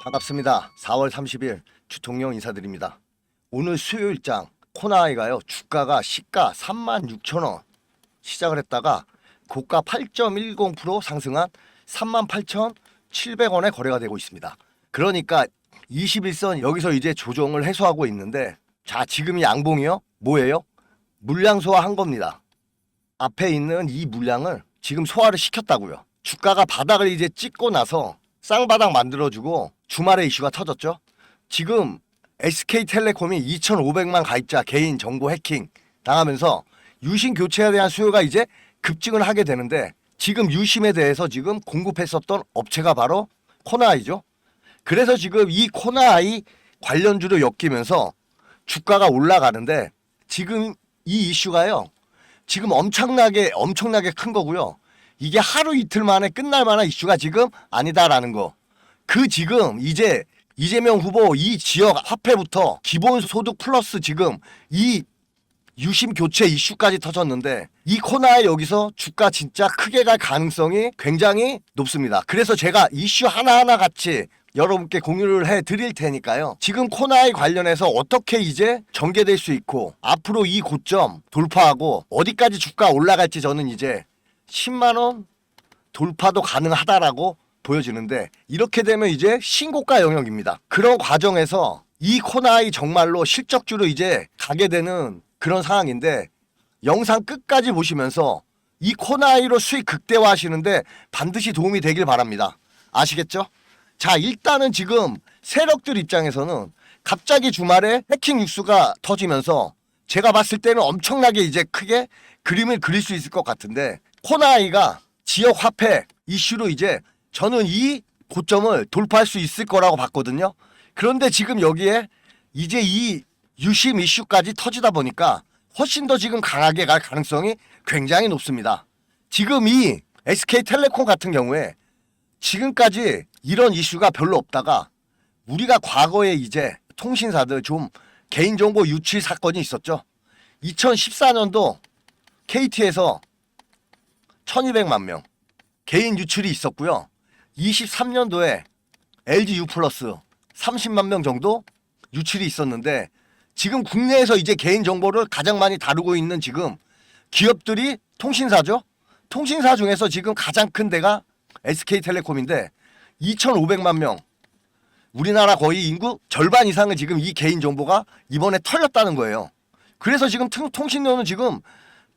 반갑습니다. 4월 30일 주통령 인사드립니다. 오늘 수요일장 코나이가요 주가가 시가 36,000원 시작을 했다가 고가 8.10% 상승한 38,700원에 거래가 되고 있습니다. 그러니까 21선 여기서 이제 조정을 해소하고 있는데 자 지금 이 양봉이요 뭐예요? 물량 소화한 겁니다. 앞에 있는 이 물량을 지금 소화를 시켰다고요. 주가가 바닥을 이제 찍고 나서 쌍바닥 만들어주고 주말에 이슈가 터졌죠. 지금 SK텔레콤이 2,500만 가입자 개인 정보 해킹 당하면서 유심 교체에 대한 수요가 이제 급증을 하게 되는데 지금 유심에 대해서 지금 공급했었던 업체가 바로 코나아이죠. 그래서 지금 이 코나아이 관련주로 엮이면서 주가가 올라가는데 지금 이 이슈가요. 지금 엄청나게 엄청나게 큰 거고요. 이게 하루 이틀 만에 끝날 만한 이슈가 지금 아니다라는 거. 그 지금 이제 이재명 후보 이 지역 화폐부터 기본소득 플러스 지금 이 유심 교체 이슈까지 터졌는데 이 코너에 여기서 주가 진짜 크게 갈 가능성이 굉장히 높습니다. 그래서 제가 이슈 하나하나 같이 여러분께 공유를 해 드릴 테니까요. 지금 코나에 관련해서 어떻게 이제 전개될 수 있고 앞으로 이 고점 돌파하고 어디까지 주가 올라갈지 저는 이제 10만 원 돌파도 가능하다라고 보여지는데 이렇게 되면 이제 신고가 영역입니다. 그런 과정에서 이 코나이 정말로 실적주로 이제 가게 되는 그런 상황인데 영상 끝까지 보시면서 이 코나이로 수익 극대화 하시는데 반드시 도움이 되길 바랍니다. 아시겠죠? 자 일단은 지금 세력들 입장에서는 갑자기 주말에 해킹 뉴스가 터지면서 제가 봤을 때는 엄청나게 이제 크게 그림을 그릴 수 있을 것 같은데 코나이가 지역 화폐 이슈로 이제 저는 이 고점을 돌파할 수 있을 거라고 봤거든요. 그런데 지금 여기에 이제 이 유심 이슈까지 터지다 보니까 훨씬 더 지금 강하게 갈 가능성이 굉장히 높습니다. 지금 이 SK텔레콤 같은 경우에 지금까지 이런 이슈가 별로 없다가 우리가 과거에 이제 통신사들 좀 개인정보 유출 사건이 있었죠. 2014년도 KT에서 1200만 명 개인 유출이 있었고요. 23년도에 LG U 플러스 30만 명 정도 유출이 있었는데 지금 국내에서 이제 개인 정보를 가장 많이 다루고 있는 지금 기업들이 통신사죠. 통신사 중에서 지금 가장 큰 데가 SK텔레콤인데 2,500만 명 우리나라 거의 인구 절반 이상은 지금 이 개인 정보가 이번에 털렸다는 거예요. 그래서 지금 통- 통신료는 지금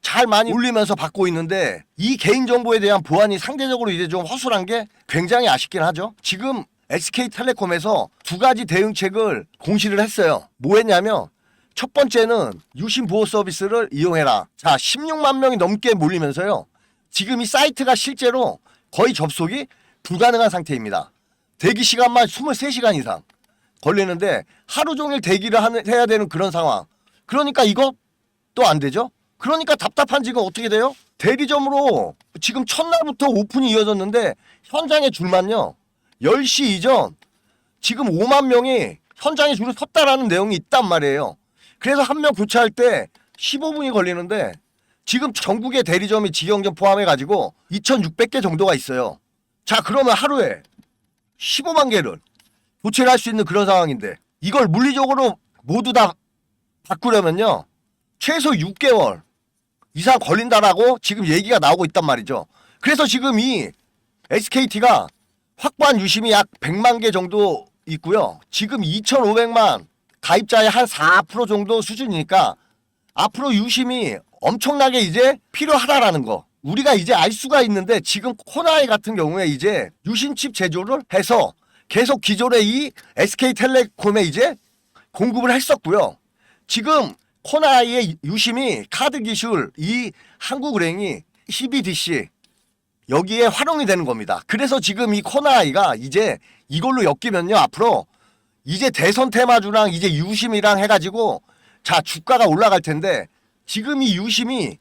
잘 많이 올리면서 받고 있는데 이 개인 정보에 대한 보안이 상대적으로 이제 좀 허술한 게 굉장히 아쉽긴 하죠. 지금 SK텔레콤에서 두 가지 대응책을 공시를 했어요. 뭐 했냐면 첫 번째는 유심 보호 서비스를 이용해라. 자, 16만 명이 넘게 몰리면서요. 지금 이 사이트가 실제로 거의 접속이 불가능한 상태입니다. 대기 시간만 23시간 이상 걸리는데 하루 종일 대기를 해야 되는 그런 상황. 그러니까 또안 되죠? 그러니까 답답한 지금 어떻게 돼요? 대리점으로 지금 첫날부터 오픈이 이어졌는데 현장에 줄만요. 10시 이전 지금 5만 명이 현장에 줄을 섰다라는 내용이 있단 말이에요. 그래서 한 명 교체할 때 15분이 걸리는데 지금 전국의 대리점이 직영점 포함해 가지고 2,600개 정도가 있어요. 자, 그러면 하루에 15만 개를 교체를 할 수 있는 그런 상황인데 이걸 물리적으로 모두 다 바꾸려면요. 최소 6개월 이상 걸린다라고 지금 얘기가 나오고 있단 말이죠. 그래서 지금 이 SKT가 확보한 유심이 약 100만 개 정도 있고요. 지금 2,500만 가입자의 한 4% 정도 수준이니까 앞으로 유심이 엄청나게 이제 필요하다라는 거. 우리가 이제 알 수가 있는데 지금 코나이 같은 경우에 이제 유심칩 제조를 해서 계속 기존의 이 SK텔레콤에 이제 공급을 했었고요. 지금 코나이의 유심이 카드 기술 이 한국은행이 CBDC 여기에 활용이 되는 겁니다. 그래서 지금 이 코나이가 이제 이걸로 엮이면요 앞으로 이제 대선 테마주랑 이제 유심이랑 해가지고 자 주가가 올라갈 텐데 지금 이 유심이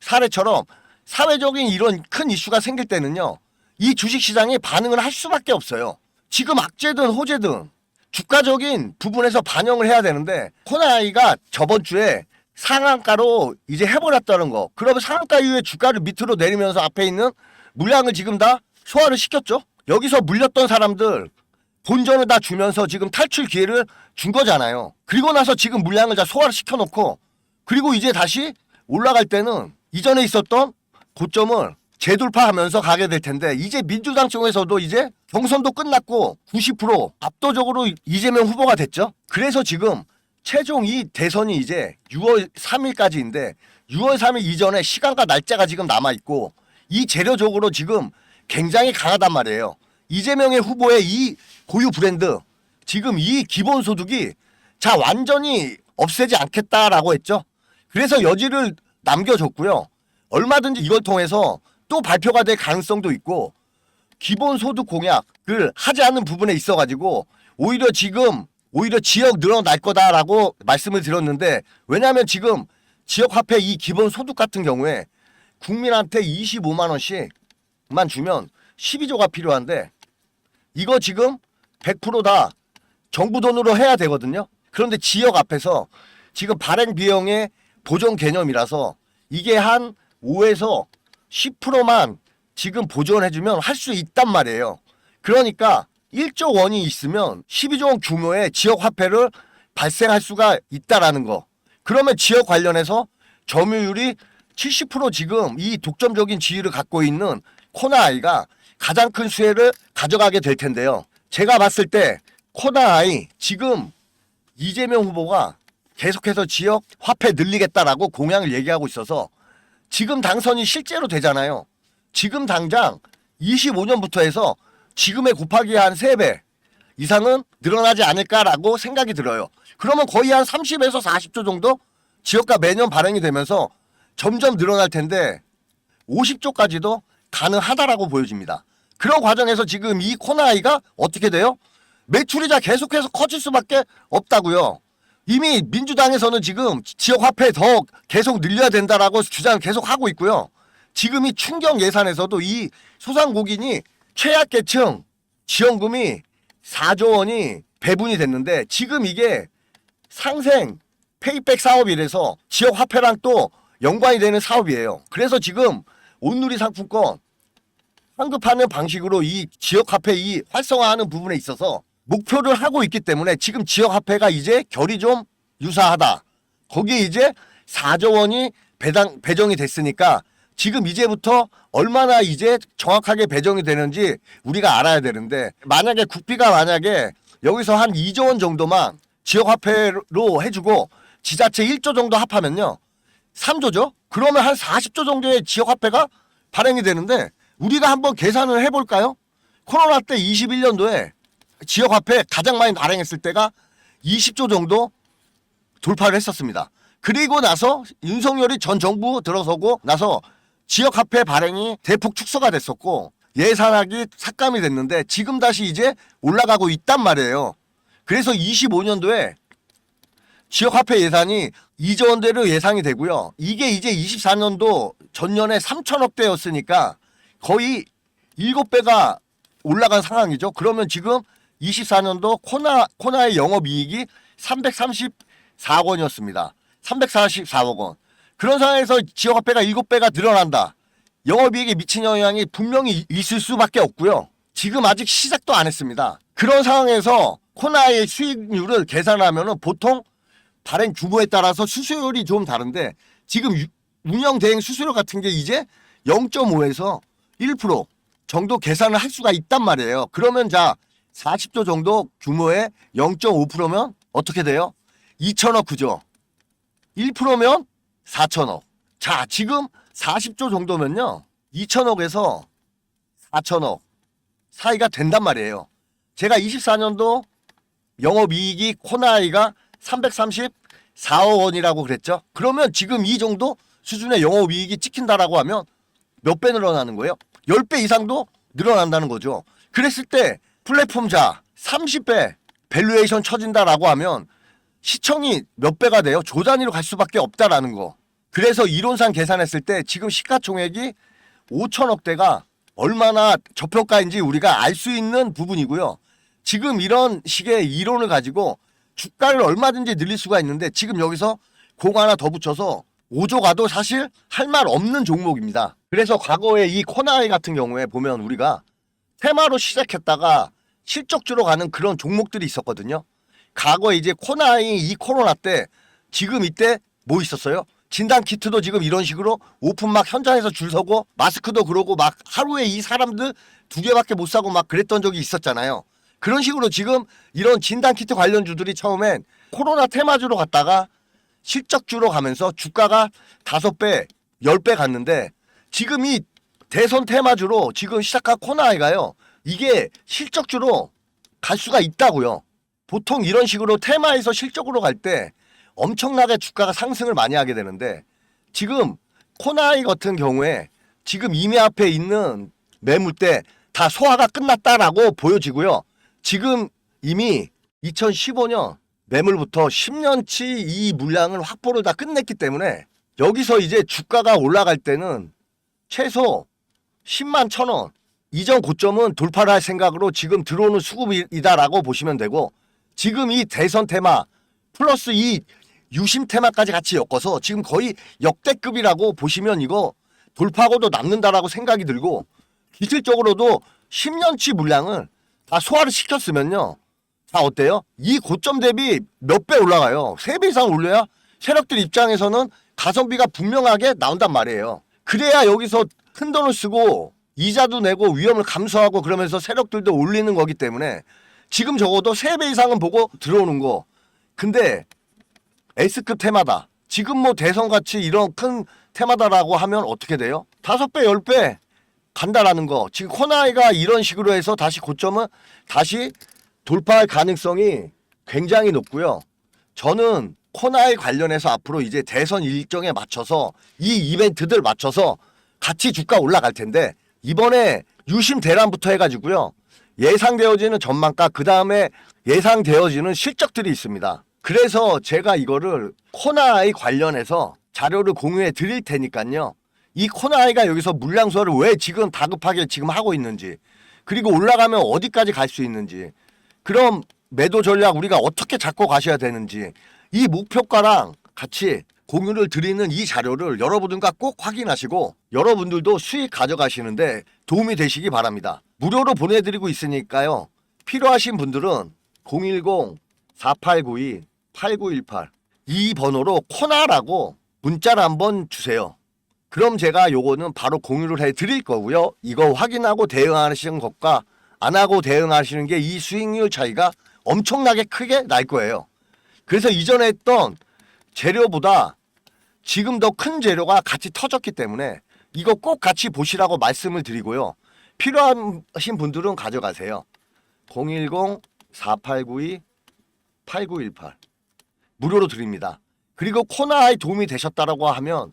사례처럼 사회적인 이런 큰 이슈가 생길 때는요 이 주식시장이 반응을 할 수밖에 없어요. 지금 악재든 호재든 주가적인 부분에서 반영을 해야 되는데 코나이가 저번 주에 상한가로 이제 해버렸다는 거. 그러면 상한가 이후에 주가를 밑으로 내리면서 앞에 있는 물량을 지금 다 소화를 시켰죠. 여기서 물렸던 사람들 본전을 다 주면서 지금 탈출 기회를 준 거잖아요. 그리고 나서 지금 물량을 다 소화를 시켜놓고 그리고 이제 다시 올라갈 때는 이전에 있었던 고점을 재돌파하면서 가게 될 텐데 이제 민주당 쪽에서도 이제 경선도 끝났고 90% 압도적으로 이재명 후보가 됐죠. 그래서 지금 최종 이 대선이 이제 6월 3일까지인데 6월 3일 이전에 시간과 날짜가 지금 남아 있고 이 재료적으로 지금 굉장히 강하단 말이에요. 이재명의 후보의 이 고유 브랜드 지금 이 기본 소득이 자 완전히 없애지 않겠다라고 했죠. 그래서 여지를 남겨줬고요. 얼마든지 이걸 통해서 또 발표가 될 가능성도 있고 기본소득 공약을 하지 않는 부분에 있어가지고 오히려 지금 오히려 지역 늘어날 거다라고 말씀을 드렸는데 왜냐하면 지금 지역 화폐 이 기본소득 같은 경우에 국민한테 25만 원씩만 주면 12조가 필요한데 이거 지금 100%다 정부 돈으로 해야 되거든요. 그런데 지역 앞에서 지금 발행 비용의 보존 개념이라서 이게 한 5에서 10%만 지금 보존해주면 할 수 있단 말이에요. 그러니까 1조 원이 있으면 12조 원 규모의 지역 화폐를 발생할 수가 있다라는 거. 그러면 지역 관련해서 점유율이 70% 지금 이 독점적인 지위를 갖고 있는 코나아이가 가장 큰 수혜를 가져가게 될 텐데요. 제가 봤을 때 코나아이 지금 이재명 후보가 계속해서 지역 화폐 늘리겠다라고 공약을 얘기하고 있어서 지금 당선이 실제로 되잖아요. 지금 당장 25년부터 해서 지금의 곱하기 한 3배 이상은 늘어나지 않을까라고 생각이 들어요. 그러면 거의 한 30에서 40조 정도 지역가 매년 발행이 되면서 점점 늘어날 텐데 50조까지도 가능하다라고 보여집니다. 그런 과정에서 지금 이 코나아이가 어떻게 돼요? 매출이자 계속해서 커질 수밖에 없다고요. 이미 민주당에서는 지금 지역 화폐 더 계속 늘려야 된다라고 주장 계속 하고 있고요. 지금 이 충격 예산에서도 이 소상공인이 최약계층 지원금이 4조 원이 배분이 됐는데 지금 이게 상생 페이백 사업이라서 지역 화폐랑 또 연관이 되는 사업이에요. 그래서 지금 온누리 상품권 환급하는 방식으로 이 지역 화폐 이 활성화하는 부분에 있어서 목표를 하고 있기 때문에 지금 지역 화폐가 이제 결이 좀 유사하다. 거기에 이제 4조 원이 배당 배정이 됐으니까 지금 이제부터 얼마나 이제 정확하게 배정이 되는지 우리가 알아야 되는데 만약에 국비가 만약에 여기서 한 2조 원 정도만 지역 화폐로 해주고 지자체 1조 정도 합하면요 3조죠. 그러면 한 40조 정도의 지역 화폐가 발행이 되는데 우리가 한번 계산을 해볼까요? 코로나 때 21년도에 지역 화폐 가장 많이 발행했을 때가 20조 정도 돌파를 했었습니다. 그리고 나서 윤석열이 전 정부 들어서고 나서 지역 화폐 발행이 대폭 축소가 됐었고 예산학이 삭감이 됐는데 지금 다시 이제 올라가고 있단 말이에요. 그래서 25년도에 지역 화폐 예산이 2조 원대로 예상이 되고요. 이게 이제 24년도 전년에 3천억 대였으니까 거의 7배가 올라간 상황이죠. 그러면 지금 24년도 코나 코나의 영업 이익이 334억 원이었습니다. 344억 원. 그런 상황에서 지역 화폐가 7배가 늘어난다. 영업이익에 미친 영향이 분명히 있을 수밖에 없고요. 지금 아직 시작도 안 했습니다. 그런 상황에서 코나의 수익률을 계산하면 보통 발행 규모에 따라서 수수료율이 좀 다른데 지금 유- 운영 대행 수수료 같은 게 이제 0.5에서 1% 정도 계산을 할 수가 있단 말이에요. 그러면 자 40조 정도 규모의 0.5%면 어떻게 돼요? 2천억 그죠? 1%면 4천억. 자, 지금 40조 정도면요. 2천억에서 4천억 사이가 된단 말이에요. 제가 24년도 영업이익이 코나이가 334억 원이라고 그랬죠. 그러면 지금 이 정도 수준의 영업이익이 찍힌다라고 하면 몇 배 늘어나는 거예요? 10배 이상도 늘어난다는 거죠. 그랬을 때 플랫폼자 30배 밸류에이션 쳐진다라고 하면 시청이 몇 배가 돼요? 조 단위로 갈 수밖에 없다라는 거. 그래서 이론상 계산했을 때 지금 시가총액이 5천억대가 얼마나 저평가인지 우리가 알 수 있는 부분이고요. 지금 이런 식의 이론을 가지고 주가를 얼마든지 늘릴 수가 있는데 지금 여기서 공 하나 더 붙여서 5조 가도 사실 할 말 없는 종목입니다. 그래서 과거에 이 코나이 같은 경우에 보면 우리가 테마로 시작했다가 실적주로 가는 그런 종목들이 있었거든요. 과거에 이제 코나이 이 코로나 때 지금 이때 뭐 있었어요? 진단 키트도 지금 이런 식으로 오픈 막 현장에서 줄 서고 마스크도 그러고 막 하루에 이 사람들 두 개밖에 못 사고 막 그랬던 적이 있었잖아요. 그런 식으로 지금 이런 진단 키트 관련주들이 처음엔 코로나 테마주로 갔다가 실적주로 가면서 주가가 다섯 배, 열 배 갔는데 지금 이 대선 테마주로 지금 시작한 코나이가요. 이게 실적주로 갈 수가 있다고요. 보통 이런 식으로 테마에서 실적으로 갈 때 엄청나게 주가가 상승을 많이 하게 되는데 지금 코나이 같은 경우에 지금 이미 앞에 있는 매물대 다 소화가 끝났다라고 보여지고요. 지금 이미 2015년 매물부터 10년치 이 물량을 확보를 다 끝냈기 때문에 여기서 이제 주가가 올라갈 때는 최소 10만 천 원. 이전 고점은 돌파를 할 생각으로 지금 들어오는 수급이다라고 보시면 되고 지금 이 대선 테마 플러스 이 유심 테마까지 같이 엮어서 지금 거의 역대급이라고 보시면 이거 돌파하고도 남는다라고 생각이 들고 기술적으로도 10년치 물량을 다 소화를 시켰으면요. 자 어때요? 이 고점 대비 몇 배 올라가요. 세배 이상 올려야 세력들 입장에서는 가성비가 분명하게 나온단 말이에요. 그래야 여기서 큰 돈을 쓰고 이자도 내고 위험을 감수하고 그러면서 세력들도 올리는 거기 때문에 지금 적어도 세배 이상은 보고 들어오는 거. 근데 S급 테마다. 지금 뭐 대선같이 이런 큰 테마다라고 하면 어떻게 돼요? 다섯 배, 열배 간다라는 거. 지금 코나이가 이런 식으로 해서 다시 고점은 다시 돌파할 가능성이 굉장히 높고요. 저는 코나이 관련해서 앞으로 이제 대선 일정에 맞춰서 이 이벤트들 맞춰서 같이 주가 올라갈 텐데 이번에 유심 대란부터 해가지고요. 예상되어지는 전망가 그 다음에 예상되어지는 실적들이 있습니다. 그래서 제가 이거를 코나이 관련해서 자료를 공유해 드릴 테니까요. 이 코나이가 여기서 물량소를 왜 지금 다급하게 지금 하고 있는지 그리고 올라가면 어디까지 갈 수 있는지 그럼 매도 전략 우리가 어떻게 잡고 가셔야 되는지 이 목표가랑 같이 공유를 드리는 이 자료를 여러분들과 꼭 확인하시고 여러분들도 수익 가져가시는데 도움이 되시기 바랍니다. 무료로 보내드리고 있으니까요. 필요하신 분들은 010-4892-8918 이 번호로 코나라고 문자를 한번 주세요. 그럼 제가 요거는 바로 공유를 해 드릴 거고요. 이거 확인하고 대응하시는 것과 안 하고 대응하시는 게 이 수익률 차이가 엄청나게 크게 날 거예요. 그래서 이전에 했던 재료보다 지금 더 큰 재료가 같이 터졌기 때문에 이거 꼭 같이 보시라고 말씀을 드리고요. 필요하신 분들은 가져가세요. 010-4892-8918 무료로 드립니다. 그리고 코나에 도움이 되셨다라고 하면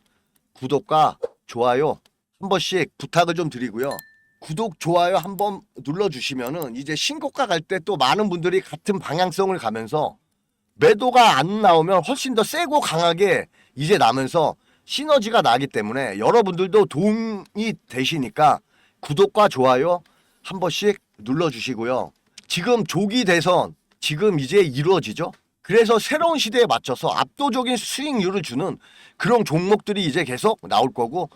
구독과 좋아요 한 번씩 부탁을 좀 드리고요. 구독 좋아요 한 번 눌러주시면은 이제 신고가 갈 때 또 많은 분들이 같은 방향성을 가면서 매도가 안 나오면 훨씬 더 세고 강하게 이제 나면서 시너지가 나기 때문에 여러분들도 도움이 되시니까 구독과 좋아요 한 번씩 눌러주시고요. 지금 조기 대선 지금 이제 이루어지죠. 그래서 새로운 시대에 맞춰서 압도적인 수익률을 주는 그런 종목들이 이제 계속 나올 거고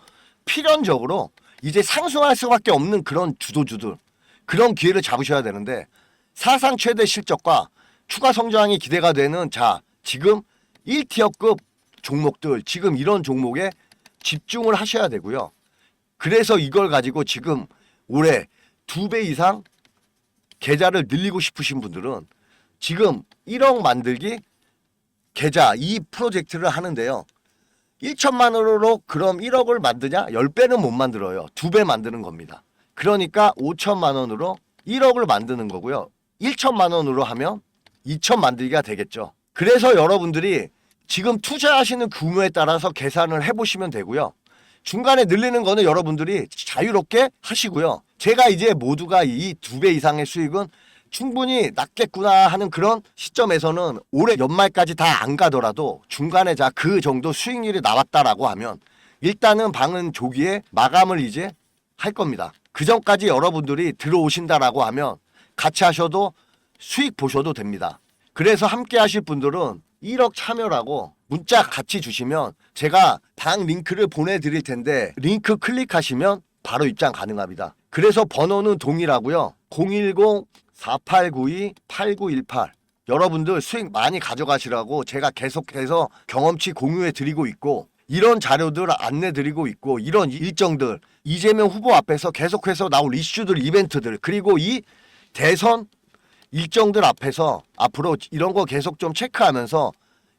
필연적으로 이제 상승할 수밖에 없는 그런 주도주들 그런 기회를 잡으셔야 되는데 사상 최대 실적과 추가 성장이 기대가 되는 자 지금 1티어급 종목들 지금 이런 종목에 집중을 하셔야 되고요. 그래서 이걸 가지고 지금 올해 두 배 이상 계좌를 늘리고 싶으신 분들은 지금 1억 만들기 계좌 이 프로젝트를 하는데요. 1천만 원으로 그럼 1억을 만드냐? 10배는 못 만들어요. 두 배 만드는 겁니다. 그러니까 5천만 원으로 1억을 만드는 거고요. 1천만 원으로 하면 2천 만들기가 되겠죠. 그래서 여러분들이 지금 투자하시는 규모에 따라서 계산을 해보시면 되고요. 중간에 늘리는 거는 여러분들이 자유롭게 하시고요. 제가 이제 모두가 이 두 배 이상의 수익은 충분히 낮겠구나 하는 그런 시점에서는 올해 연말까지 다 안 가더라도 중간에 자 그 정도 수익률이 나왔다라고 하면 일단은 방은 조기에 마감을 이제 할 겁니다. 그 전까지 여러분들이 들어오신다라고 하면 같이 하셔도 수익 보셔도 됩니다. 그래서 함께 하실 분들은 1억 참여라고 문자 같이 주시면 제가 방 링크를 보내드릴 텐데 링크 클릭하시면 바로 입장 가능합니다. 그래서 번호는 동일하고요. 010-4892-8918 여러분들 수익 많이 가져가시라고 제가 계속해서 경험치 공유해 드리고 있고 이런 자료들 안내 드리고 있고 이런 일정들 이재명 후보 앞에서 계속해서 나올 이슈들 이벤트들 그리고 이 대선 일정들 앞에서 앞으로 이런 거 계속 좀 체크하면서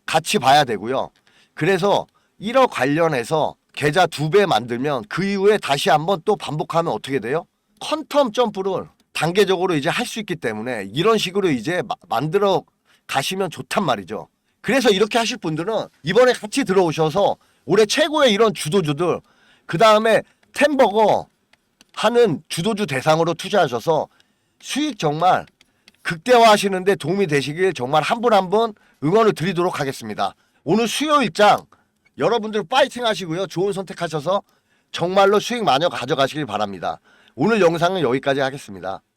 같이 봐야 되고요. 그래서 1억 관련해서 계좌 두 배 만들면 그 이후에 다시 한번 또 반복하면 어떻게 돼요? 컨텀 점프를 단계적으로 이제 할 수 있기 때문에 이런 식으로 이제 마- 만들어 가시면 좋단 말이죠. 그래서 이렇게 하실 분들은 이번에 같이 들어오셔서 올해 최고의 이런 주도주들 그 다음에 템버거 하는 주도주 대상으로 투자하셔서 수익 정말 극대화하시는데 도움이 되시길 정말 한 분 한 분 응원을 드리도록 하겠습니다. 오늘 수요일장 여러분들 파이팅 하시고요. 좋은 선택하셔서 정말로 수익 많이 가져가시길 바랍니다. 오늘 영상은 여기까지 하겠습니다.